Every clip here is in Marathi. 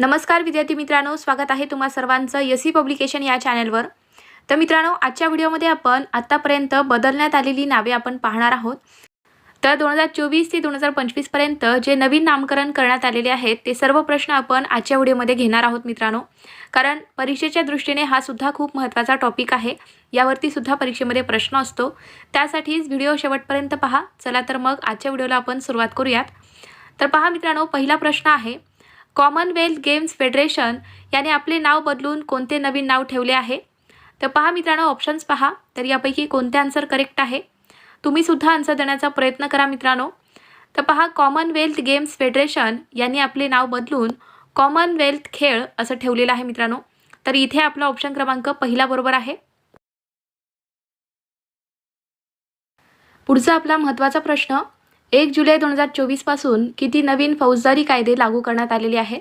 नमस्कार विद्यार्थी मित्रांनो स्वागत आहे तुम्हा सर्वांचं यसी पब्लिकेशन या चॅनलवर. तर मित्रांनो आजच्या व्हिडिओमध्ये आपण आत्तापर्यंत बदलण्यात आलेली नावे आपण पाहणार आहोत. तर दोन हजार चोवीस ते दोन हजार पंचवीसपर्यंत जे नवीन नामकरण करण्यात आलेले आहेत ते सर्व प्रश्न आपण आजच्या व्हिडिओमध्ये घेणार आहोत मित्रांनो. कारण परीक्षेच्या दृष्टीने हा सुद्धा खूप महत्त्वाचा टॉपिक आहे. यावरती सुद्धा परीक्षेमध्ये प्रश्न असतो. त्यासाठीच व्हिडिओ शेवटपर्यंत पहा. चला तर मग आजच्या व्हिडिओला आपण सुरुवात करूयात. तर पहा मित्रांनो पहिला प्रश्न आहे कॉमनवेल्थ गेम्स फेडरेशन याने आपले नाव बदलून कोणते नवीन नाव ठेवले आहे? तर पहा मित्रांनो ऑप्शन्स पहा. तर यापैकी कोणते आन्सर करेक्ट आहे? तुम्ही सुद्धा आन्सर देण्याचा प्रयत्न करा मित्रांनो. तर पहा कॉमनवेल्थ गेम्स फेडरेशन यांनी आपले नाव बदलून कॉमनवेल्थ खेळ असं ठेवलेलं आहे मित्रांनो. तर इथे आपला ऑप्शन क्रमांक पहिला बरोबर आहे. पुढचा आपला महत्त्वाचा प्रश्न एक जुलै दोन हजार चोवीसपासून किती नवीन फौजदारी कायदे लागू करण्यात आलेले आहेत?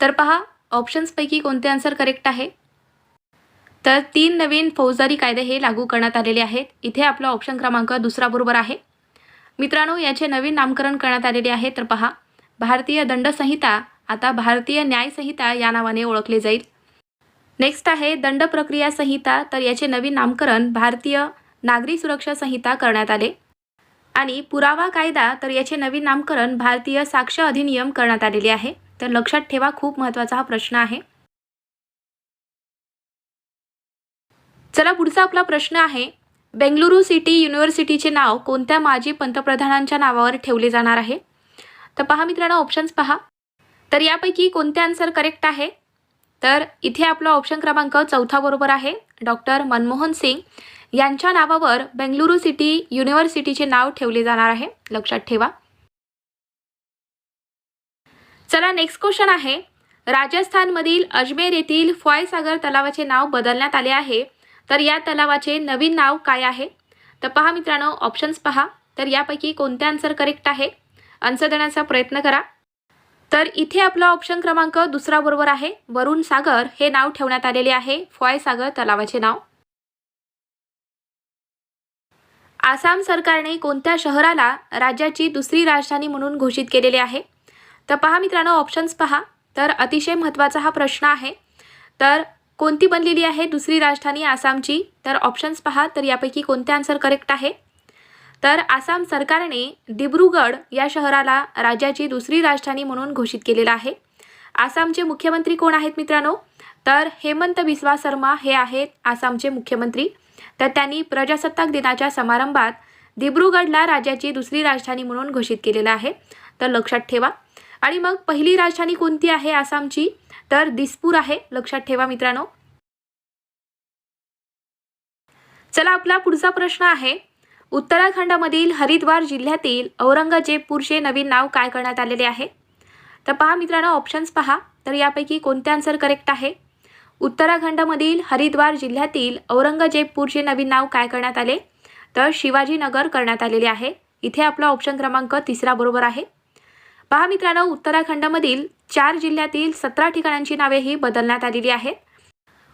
तर पहा ऑप्शन्सपैकी कोणते आन्सर करेक्ट आहे? तर तीन नवीन फौजदारी कायदे हे लागू करण्यात आलेले आहेत. इथे आपला ऑप्शन क्रमांक दुसरा बरोबर आहे. मित्रांनो याचे नवीन नामकरण करण्यात आलेले आहे. तर पहा भारतीय दंड संहिता आता भारतीय न्यायसंहिता या नावाने ओळखले जाईल. नेक्स्ट आहे दंड प्रक्रिया संहिता. तर याचे नवीन नामकरण भारतीय नागरी सुरक्षा संहिता करण्यात आले. आणि पुरावा कायदा तर याचे नवीन नामकरण भारतीय साक्ष अधिनियम करण्यात आलेले आहे. तर लक्षात ठेवा खूप महत्त्वाचा हा प्रश्न आहे. चला पुढचा आपला प्रश्न आहे. बेंगलुरू सिटी युनिव्हर्सिटीचे नाव कोणत्या माजी पंतप्रधानांच्या नावावर ठेवले जाणार आहे? तर पहा मित्रांनो ऑप्शन्स पहा. तर यापैकी कोणते आन्सर करेक्ट आहे? तर इथे आपला ऑप्शन क्रमांक चौथा बरोबर आहे. डॉक्टर मनमोहन सिंग यांच्या नावावर बेंगलुरू सिटी युनिव्हर्सिटीचे नाव ठेवले जाणार आहे. लक्षात ठेवा. चला नेक्स्ट क्वेश्चन आहे. राजस्थानमधील अजमेर येथील फॉयसागर तलावाचे नाव बदलण्यात आले आहे. तर या तलावाचे नवीन नाव काय आहे? तर पहा मित्रांनो ऑप्शन्स पहा. तर यापैकी कोणते आन्सर करेक्ट आहे? आन्सर देण्याचा प्रयत्न करा. तर इथे आपला ऑप्शन क्रमांक दुसरा बरोबर आहे. वरुण सागर हे नाव ठेवण्यात आलेले आहे. फॉय सागर तलावाचे नाव. आसाम सरकारने कोणत्या शहराला राज्याची दुसरी राजधानी म्हणून घोषित केलेले आहे? तर पहा मित्रांनो ऑप्शन्स पहा. तर अतिशय महत्त्वाचा हा प्रश्न आहे. तर कोणती बनलेली आहे दुसरी राजधानी आसामची? तर ऑप्शन्स पहा. तर यापैकी कोणते आन्सर करेक्ट आहे? तर आसाम सरकारने दिब्रुगड या शहराला राज्याची दुसरी राजधानी म्हणून घोषित केलेलं आहे. आसामचे मुख्यमंत्री कोण आहेत मित्रांनो? तर हेमंत बिस्वा शर्मा हे आहेत आसामचे मुख्यमंत्री. तर त्यांनी प्रजासत्ताक दिनाच्या समारंभात दिब्रुगडला राज्याची दुसरी राजधानी म्हणून घोषित केलेलं आहे. तर लक्षात ठेवा. आणि मग पहिली राजधानी कोणती आहे आसामची? तर दिसपूर आहे. लक्षात ठेवा मित्रांनो. चला आपला पुढचा प्रश्न आहे. उत्तराखंडमधील हरिद्वार जिल्ह्यातील औरंगजेबपूरचे नवीन नाव काय करण्यात आलेले आहे? तर पहा मित्रांनो ऑप्शन्स पहा. तर यापैकी कोणते आन्सर करेक्ट आहे? उत्तराखंडमधील हरिद्वार जिल्ह्यातील औरंगजेबपूरचे नवीन नाव काय करण्यात आले? तर शिवाजीनगर करण्यात आलेले आहे. इथे आपला ऑप्शन क्रमांक तिसरा बरोबर आहे. पहा मित्रांनो उत्तराखंडमधील चार जिल्ह्यातील सतरा ठिकाणांची नावे ही बदलण्यात आलेली आहेत.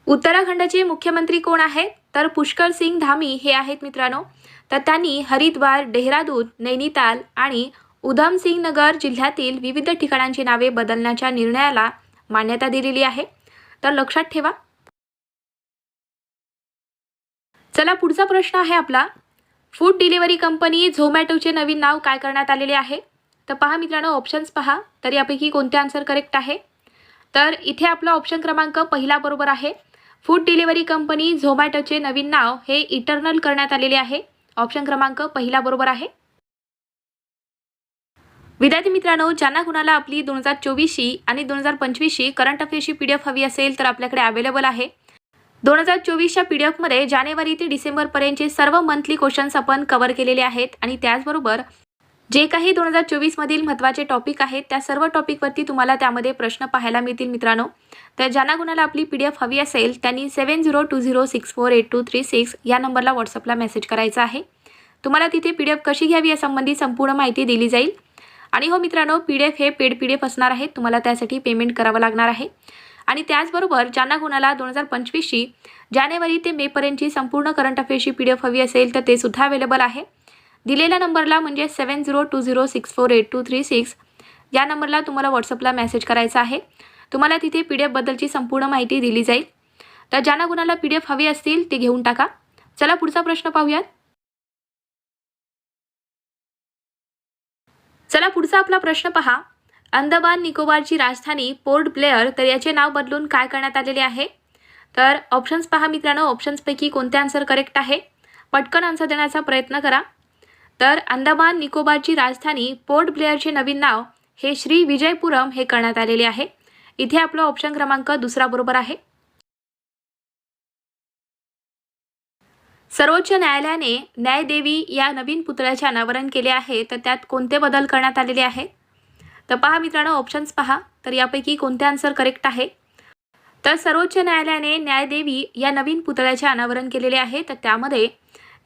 उत्तराखंडचे मुख्यमंत्री कोण आहेत? तर पुष्कर सिंग धामी हे आहेत मित्रांनो. तर त्यांनी हरिद्वार डेहराडून नैनिताल आणि उधमसिंग नगर जिल्ह्यातील विविध ठिकाणांची नावे बदलण्याच्या निर्णयाला मान्यता दिलेली आहे. तर लक्षात ठेवा. चला पुढचा प्रश्न आहे आपला. फूड डिलिव्हरी कंपनी झोमॅटोचे नवीन नाव काय करण्यात आलेले आहे? तर पहा मित्रांनो ऑप्शन्स पहा. तर यापैकी कोणते आन्सर करेक्ट आहे? तर इथे आपला ऑप्शन क्रमांक पहिला बरोबर आहे. फूड डिलिव्हरी कंपनी झोमॅटोचे नवीन नाव हे इटर्नल करण्यात आलेले आहे. ऑप्शन क्रमांक पहिला बरोबर आहे. विद्यार्थी मित्रांनो ज्यांना कुणाला आपली दोन हजार चोवीसशी आणि दोन हजार पंचवीसशी करंट अफेअर्सची पी डी एफ हवी असेल तर आपल्याकडे अवेलेबल आहे. दोन हजार चोवीसच्या पी डी एफमध्ये जानेवारी ते डिसेंबरपर्यंतचे सर्व मंथली क्वेश्चन्स आपण कव्हर केलेले आहेत आणि त्याचबरोबर जे काही दोन हजार चोवीसमधील महत्त्वाचे टॉपिक आहेत त्या सर्व टॉपिकवरती तुम्हाला त्यामध्ये प्रश्न पाहायला मिळतील मित्रांनो. तर ज्यांना कुणाला आपली पी डी एफ हवी असेल त्यांनी seven zero two zero six four eight two three six या नंबरला व्हॉट्सअपला मेसेज करायचा आहे. तुम्हाला तिथे पी डी एफ कशी घ्यावी यासंबंधी संपूर्ण माहिती दिली जाईल. आणि हो मित्रांनो पी डी एफ हे पेड पी डी एफ असणार आहे तुम्हाला त्यासाठी पेमेंट करावं लागणार आहे. आणि त्याचबरोबर ज्यांना कुणाला दोन हजार पंचवीसची जानेवारी ते मेपर्यंतची संपूर्ण करंट अफेअर्सची पी डी एफ हवी असेल तर ते सुद्धा अवेलेबल आहे. दिलेल्या नंबरला म्हणजे seven zero two zero six four eight two three six या नंबरला तुम्हाला व्हॉट्सअपला मेसेज करायचा आहे. तुम्हाला तिथे पी डी एफबद्दलची संपूर्ण माहिती दिली जाईल. तर ज्यांना कुणाला पी डी एफ हवी असतील ते घेऊन टाका. चला पुढचा प्रश्न पाहूयात. चला पुढचा आपला प्रश्न पहा. अंदमान निकोबारची राजधानी पोर्ट ब्लेअर तर याचे नाव बदलून काय करण्यात आलेले आहे? तर ऑप्शन्स पहा मित्रांनो. ऑप्शन्सपैकी कोणते आन्सर करेक्ट आहे? पटकन आन्सर देण्याचा प्रयत्न करा. तर अंदमान निकोबारची राजधानी पोर्ट ब्लेअरचे नवीन नाव हे श्री विजयपुरम हे करण्यात आलेले आहे. इथे आपला ऑप्शन क्रमांक दुसरा बरोबर आहे. सर्वोच्च न्यायालयाने न्यायदेवी या नवीन पुतळ्याचे अनावरण केले आहे तर त्यात कोणते बदल करण्यात आलेले आहे? तर पहा मित्रांनो ऑप्शन्स पहा. तर यापैकी कोणते आन्सर करेक्ट आहे? तर सर्वोच्च न्यायालयाने न्यायदेवी या नवीन पुतळ्याचे अनावरण केलेले आहे तर त्यामध्ये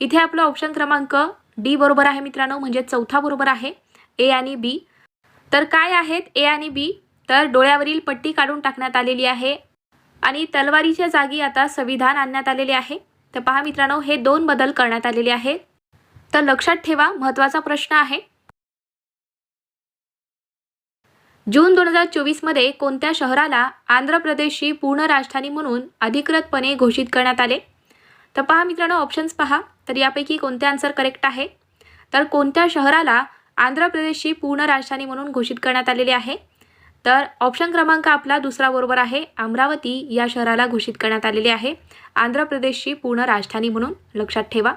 इथे आपला ऑप्शन क्रमांक डी बरोबर आहे मित्रांनो म्हणजे चौथा बरोबर आहे. ए आणि बी. तर काय आहेत ए आणि बी? तर डोळ्यावरील पट्टी काढून टाकण्यात आलेली आहे. आणि तलवारीच्या जागी आता संविधान आणण्यात आलेले आहे. तर पहा मित्रांनो हे दोन बदल करण्यात आलेले आहेत. तर लक्षात ठेवा महत्त्वाचा प्रश्न आहे. जून दोन हजार चोवीसमध्ये कोणत्या शहराला आंध्र प्रदेशची पूर्ण राजधानी म्हणून अधिकृतपणे घोषित करण्यात आले? तर पहा मित्रांनो ऑप्शन्स पहा. तर यापैकी कोणते आन्सर करेक्ट आहे? तर कोणत्या शहराला आंध्र प्रदेशची पूर्ण राजधानी म्हणून घोषित करण्यात आलेली आहे? तर ऑप्शन क्रमांक आपला दुसरा बरोबर आहे. अमरावती या शहराला घोषित करण्यात आलेली आहे. आंध्र प्रदेशची पूर्ण राजधानी म्हणून लक्षात ठेवा.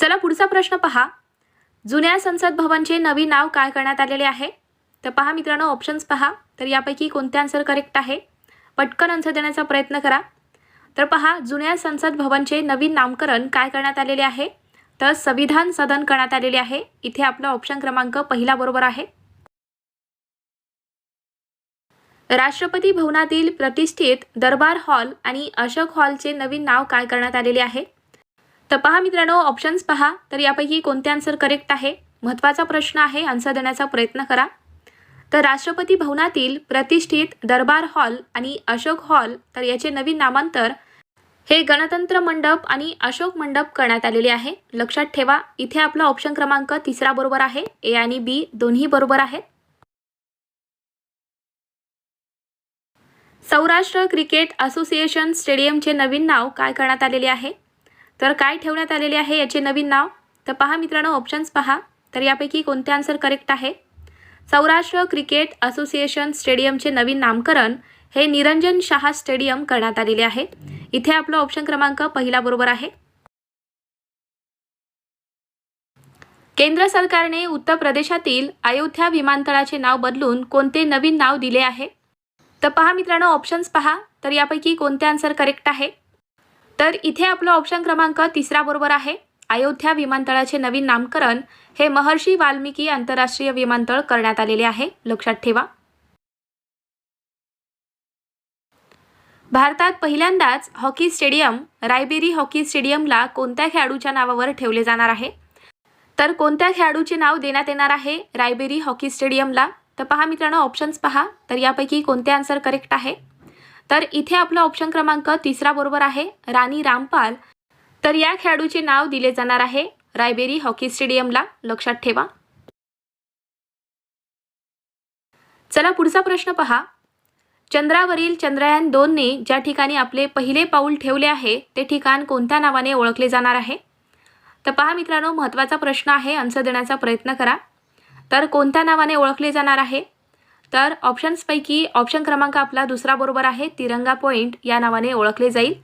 चला पुढचा प्रश्न पहा. जुन्या संसद भवनचे नवीन नाव काय करण्यात आलेले आहे? तर पहा मित्रांनो ऑप्शन्स पहा. तर यापैकी कोणते आन्सर करेक्ट आहे? पटकन आन्सर देण्याचा प्रयत्न करा. तर पहा जुन्या संसद भवनचे नवीन नामकरण काय करण्यात आलेले आहे? तर संविधान सदन करण्यात आलेले आहे. इथे आपला ऑप्शन क्रमांक पहिला बरोबर आहे. राष्ट्रपती भवनातील प्रतिष्ठित दरबार हॉल आणि अशोक हॉलचे नवीन नाव काय करण्यात आलेले आहे? तर पहा मित्रांनो ऑप्शन्स पहा. तर यापैकी कोणते आन्सर करेक्ट आहे? महत्त्वाचा प्रश्न आहे आन्सर देण्याचा प्रयत्न करा. तर राष्ट्रपती भवनातील प्रतिष्ठित दरबार हॉल आणि अशोक हॉल तर याचे नवीन नामांतर हे गणतंत्र मंडप आणि अशोक मंडप करण्यात आलेले आहे. लक्षात ठेवा इथे आपला ऑप्शन क्रमांक तिसरा बरोबर आहे. ए आणि बी दोन्ही बरोबर आहेत. सौराष्ट्र क्रिकेट असोसिएशन स्टेडियमचे नवीन नाव काय करण्यात आलेले आहे? तर काय ठेवण्यात आलेले आहे याचे नवीन नाव? तर पहा मित्रांनो ऑप्शन्स पहा. तर यापैकी कोणते आन्सर करेक्ट आहे? सौराष्ट्र क्रिकेट असोसिएशन स्टेडियमचे नवीन नामकरण हे निरंजन शहा स्टेडियम करण्यात आलेले आहे इथे आपला ऑप्शन क्रमांक पहिला बरोबर आहे. केंद्र सरकारने उत्तर प्रदेशातील अयोध्या विमानतळाचे नाव बदलून कोणते नवीन नाव दिले आहे? तर पहा मित्रांनो ऑप्शन्स पहा. तर यापैकी कोणते आन्सर करेक्ट आहे? तर इथे आपलं ऑप्शन क्रमांक तिसरा बरोबर आहे. अयोध्या विमानतळाचे नवीन नामकरण हे महर्षी वाल्मिकी आंतरराष्ट्रीय विमानतळ करण्यात आलेले आहे. लक्षात ठेवा. भारतात पहिल्यांदाच हॉकी स्टेडियम रायबेरी हॉकी स्टेडियमला कोणत्या खेळाडूच्या नावावर ठेवले जाणार आहे? तर कोणत्या खेळाडूचे नाव देण्यात येणार आहे रायबेरी हॉकी स्टेडियमला? तर पहा मित्रांनो ऑप्शन्स पहा. तर यापैकी कोणते आन्सर करेक्ट आहे? तर इथे आपला ऑप्शन क्रमांक तिसरा बरोबर आहे राणी रामपाल. तर या खेळाडूचे नाव दिले जाणार आहे रायबेरी हॉकी स्टेडियमला. लक्षात ठेवा. चला पुढचा प्रश्न पहा. चंद्रावरील चंद्रयान दोनने ज्या ठिकाणी आपले पहिले पाऊल ठेवले आहे ते ठिकाण कोणत्या नावाने ओळखले जाणार आहे? तर पहा मित्रांनो महत्त्वाचा प्रश्न आहे आन्सर देण्याचा प्रयत्न करा. तर कोणत्या नावाने ओळखले जाणार आहे? तर ऑप्शन्सपैकी ऑप्शन क्रमांक आपला दुसरा बरोबर आहे तिरंगा पॉईंट या नावाने ओळखले जाईल.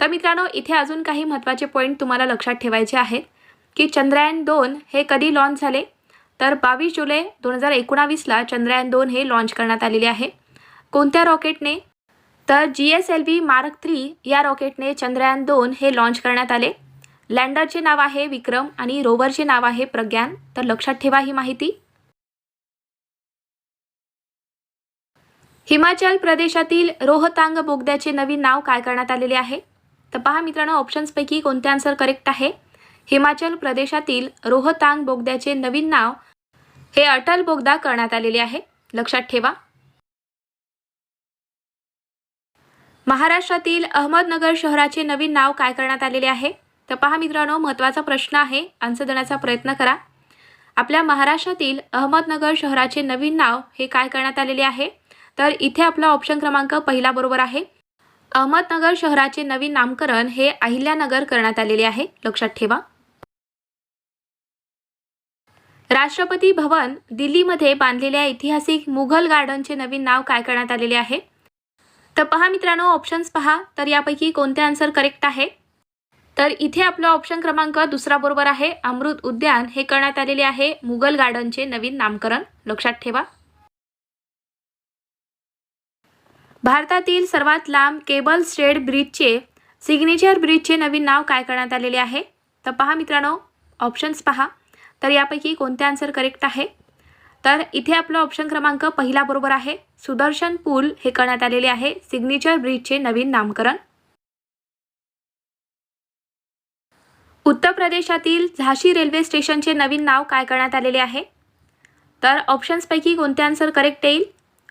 तर मित्रांनो इथे अजून काही महत्त्वाचे पॉईंट तुम्हाला लक्षात ठेवायचे आहेत की चंद्रयान दोन हे कधी लॉन्च झाले? तर बावीस जुलै दोन हजार एकोणावीसला चंद्रयान दोन हे लॉन्च करण्यात आलेले आहे. कोणत्या रॉकेटने? तर G S L V mark three या रॉकेटने चंद्रयान दोन हे लॉन्च करण्यात आले. लँडरचे नाव आहे विक्रम आणि रोवरचे नाव आहे प्रज्ञान. तर लक्षात ठेवा ही माहिती. हिमाचल प्रदेशातील रोहतांग बोगद्याचे नवीन नाव काय करण्यात आलेले आहे? तर पहा मित्रांनो ऑप्शन्सपैकी कोणते आन्सर करेक्ट आहे? हिमाचल प्रदेशातील रोहतांग बोगद्याचे नवीन नाव हे अटल बोगदा करण्यात आलेले आहे. लक्षात ठेवा. महाराष्ट्रातील अहमदनगर शहराचे नवीन नाव काय करण्यात आलेले आहे? तर पहा मित्रांनो महत्त्वाचा प्रश्न आहे. आन्सर देण्याचा प्रयत्न करा. आपल्या महाराष्ट्रातील अहमदनगर शहराचे नवीन नाव हे काय करण्यात आलेले आहे? तर इथे आपला ऑप्शन क्रमांक पहिला बरोबर आहे. अहमदनगर शहराचे नवीन नामकरण हे अहिल्यानगर करण्यात आलेले आहे. लक्षात ठेवा. राष्ट्रपती भवन दिल्लीमध्ये बांधलेल्या ऐतिहासिक मुघल गार्डनचे नवीन नाव काय करण्यात आलेले आहे? तर पहा मित्रांनो ऑप्शन्स पहा. तर यापैकी कोणते आन्सर करेक्ट आहे? तर इथे आपला ऑप्शन क्रमांक दुसरा बरोबर आहे. अमृत उद्यान हे करण्यात आलेले आहे. मुघल गार्डनचे नवीन नामकरण. लक्षात ठेवा. भारतातील सर्वात लांब केबल स्टेड ब्रिजचे सिग्नेचर ब्रिजचे नवीन नाव काय करण्यात आलेले आहे? तर पहा मित्रांनो ऑप्शन्स पहा. तर यापैकी कोणते आन्सर करेक्ट आहे? तर इथे आपलं ऑप्शन क्रमांक पहिला बरोबर आहे. सुदर्शन पूल हे करण्यात आलेले आहे. सिग्नेचर ब्रिजचे नवीन नामकरण. उत्तर प्रदेशातील झाशी रेल्वे स्टेशनचे नवीन नाव काय करण्यात आलेले आहे? तर ऑप्शन्सपैकी कोणते आन्सर करेक्ट येईल?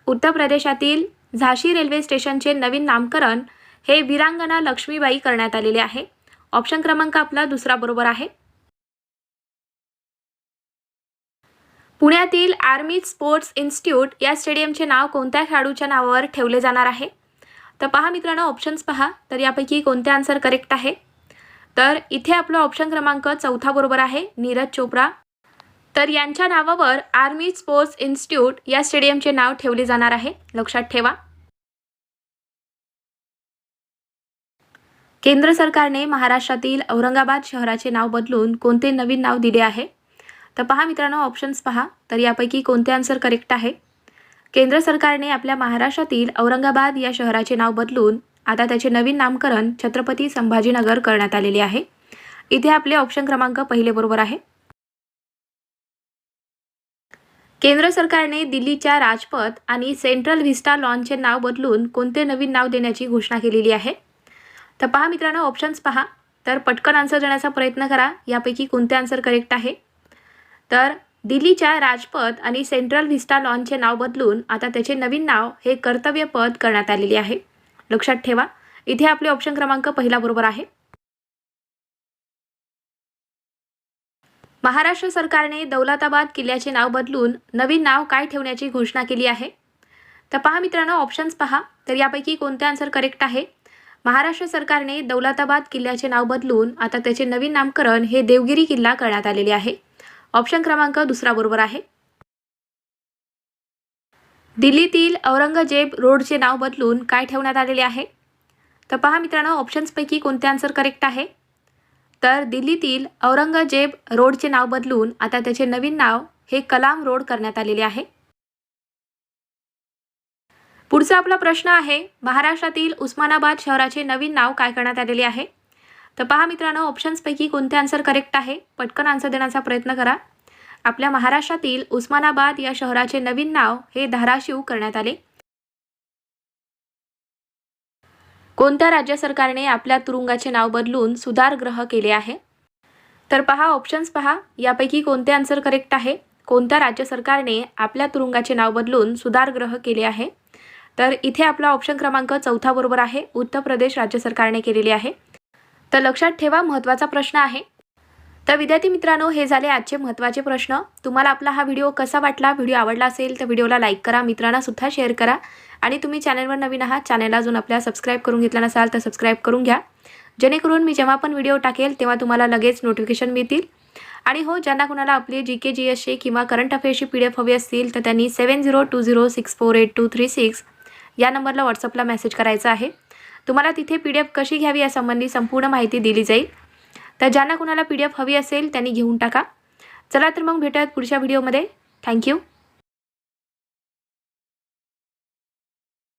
उत्तर प्रदेशातील झाशी रेल्वे स्टेशनचे नवीन नामकरण हे वीरांगना लक्ष्मीबाई करण्यात आलेले आहे. ऑप्शन क्रमांक आपला दुसरा बरोबर आहे. पुण्यातील आर्मी स्पोर्ट्स इन्स्टिट्यूट या स्टेडियमचे नाव कोणत्या खेळाडूच्या नावावर ठेवले जाणार आहे? तर पहा मित्रांनो ऑप्शन्स पहा. तर यापैकी कोणते आन्सर करेक्ट आहे? तर इथे आपलं ऑप्शन क्रमांक चौथा बरोबर आहे नीरज चोप्रा. तर यांच्या नावावर आर्मी स्पोर्ट्स इन्स्टिट्यूट या स्टेडियमचे नाव ठेवले जाणार आहे. लक्षात ठेवा. केंद्र सरकारने महाराष्ट्रातील औरंगाबाद शहराचे नाव बदलून कोणते नवीन नाव दिले आहे? तर पहा मित्रांनो ऑप्शन्स पहा. तर यापैकी कोणते आन्सर करेक्ट आहे? केंद्र सरकारने आपल्या महाराष्ट्रातील औरंगाबाद या शहराचे नाव बदलून आता त्याचे नवीन नामकरण छत्रपती संभाजीनगर करण्यात आलेले आहे. इथे आपले ऑप्शन क्रमांक पहिले बरोबर आहे. केंद्र सरकारने दिल्लीच्या राजपथ आणि सेंट्रल व्हिस्टा लॉनचे नाव बदलून कोणते नवीन नाव देण्याची घोषणा केलेली आहे? तर पहा मित्रांनो ऑप्शन्स पहा. तर पटकन आन्सर देण्याचा प्रयत्न करा. यापैकी कोणते आन्सर करेक्ट आहे? तर दिल्लीच्या राजपथ आणि सेंट्रल व्हिस्टा लॉनचे नाव बदलून आता त्याचे नवीन नाव हे कर्तव्य पद करण्यात आलेले आहे. लक्षात ठेवा इथे आपले ऑप्शन क्रमांक पहिला बरोबर आहे. महाराष्ट्र सरकारने दौलताबाद किल्ल्याचे नाव बदलून नवीन नाव काय ठेवण्याची घोषणा केली आहे? तर पहा मित्रांनो ऑप्शन्स पहा तर यापैकी कोणते आन्सर करेक्ट आहे? महाराष्ट्र सरकारने दौलताबाद किल्ल्याचे नाव बदलून आता त्याचे नवीन नामकरण हे देवगिरी किल्ला करण्यात आलेले आहे. ऑप्शन क्रमांक दुसरा बरोबर आहे. दिल्लीतील औरंगजेब रोडचे नाव बदलून काय ठेवण्यात आलेले आहे? तर पहा मित्रांनो ऑप्शन्सपैकी कोणते आन्सर करेक्ट आहे? तर दिल्लीतील औरंगजेब रोडचे नाव बदलून आता त्याचे नवीन नाव हे कलाम रोड करण्यात आलेले आहे. पुढचा आपला प्रश्न आहे महाराष्ट्रातील उस्मानाबाद शहराचे नवीन नाव काय करण्यात आलेले आहे? तर पहा मित्रांनो ऑप्शन्सपैकी कोणते आन्सर करेक्ट आहे? पटकन आन्सर देण्याचा प्रयत्न करा. आपल्या महाराष्ट्रातील उस्मानाबाद या शहराचे नवीन नाव हे धाराशिव करण्यात आले. कोणत्या राज्य सरकारने आपल्या तुरुंगाचे नाव बदलून सुधारग्रह केले आहे? तर पहा ऑप्शन्स पहा. यापैकी कोणते आन्सर करेक्ट आहे? कोणत्या राज्य सरकारने आपल्या तुरुंगाचे नाव बदलून सुधारग्रह केले आहे? तर इथे आपला ऑप्शन क्रमांक चौथा बरोबर आहे. उत्तर प्रदेश राज्य सरकारने केलेले आहे. तर लक्षात ठेवा महत्त्वाचा प्रश्न आहे. तर विद्यार्थी मित्रांनो हे झाले आजचे महत्त्वाचे प्रश्न. तुम्हाला आपला हा व्हिडिओ कसा वाटला व्हिडिओ आवडला असेल तर व्हिडिओला लाईक करा मित्रांना सुद्धा शेअर करा. आणि तुम्ही चॅनलवर नवीन आहात चॅनलला अजून आपल्या सबस्क्राईब करून घेतला नसाल तर सबस्क्राईब करून घ्या. जेणेकरून मी जेव्हा पण व्हिडिओ टाकेल तेव्हा तुम्हाला लगेच नोटिफिकेशन मिळतील. आणि हो ज्यांना कुणाला आपली जी के जी एसची किंवा करंट अफेअर्सची पी डी एफ हवी असतील तर त्यांनी seven zero two zero six four eight two three six या नंबरला व्हॉट्सअपला मेसेज करायचा आहे. तुम्हाला तिथे पी डी एफ कशी घ्यावी यासंबंधी संपूर्ण माहिती दिली जाईल. तर ज्यांना कुणाला पी डी एफ हवी असेल त्यांनी घेऊन टाका. चला तर मग भेटूयात पुढच्या व्हिडिओमध्ये. थँक्यू